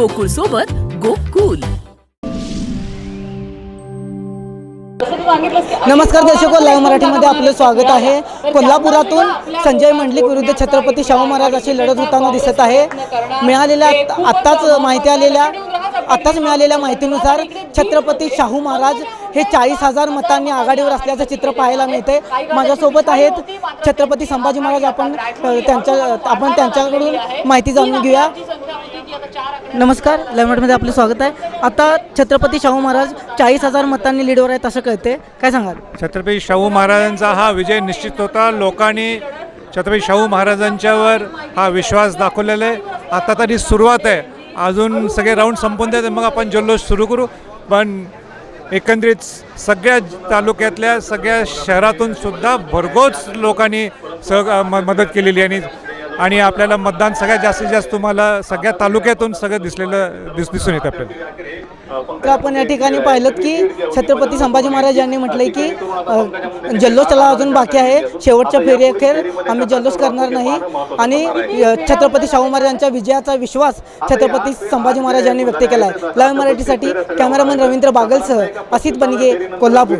गोकुळ सोबत गोकुल. नमस्कार दर्शको लाईव्ह मराठीमध्ये आपलं स्वागत आहे. कोल्हापुरातून संजय मंडलिक विरुद्ध छत्रपती शाहू महाराज अशी लढत होताना दिसत आहे. मिळालेल्या आत्ताच माहिती आलेल्या आत्ताच मिळालेल्या माहितीनुसार छत्रपती शाहू महाराज हे चाळीस हजार मतांनी आघाडीवर असल्याचं चित्र पाहायला मिळते माझ्यासोबत आहेत छत्रपती संभाजी महाराज. आपण त्यांच्या आपण त्यांच्याकडून माहिती जाणून घेऊया. नमस्कार लाईव्ह आपलं स्वागत आहे. आता छत्रपती शाहू महाराज चाळीस हजार मतांनी लीडवर आहेत असं कळते काय सांगाल? छत्रपती शाहू महाराजांचा हा विजय निश्चित होता. लोकांनी छत्रपती शाहू महाराजांच्यावर हा विश्वास दाखवलेला आहे. आता तरी सुरुवात आहे. अजून सगळे राऊंड संपून द्यायचे मग आपण जल्लोष सुरू करू. पण एकंदरीत सगळ्या तालुक्यातल्या सगळ्या शहरातून सुद्धा भरघोस लोकांनी सह म- मदत केलेली आणि आणि आपल्याला मतदान सगळ्यात जास्तीत जास्त तुम्हाला सगळ्या तालुक्यातून सगळं दिसलेलं दिस दिसून येतं आपल्याला. तर आपण या ठिकाणी पाहिलं की छत्रपती संभाजी महाराज यांनी म्हटलंय की जल्लोष त्याला अजून बाकी आहे. शेवटच्या फेरी अखेर आम्ही जल्लोष करणार नाही. आणि छत्रपती शाहू महाराजांच्या विजयाचा विश्वास छत्रपती संभाजी महाराज यांनी व्यक्त केला आहे लाईव्ह मराठीसाठी कॅमेरामन रवींद्र बागलसह असित बनगे कोल्हापूर.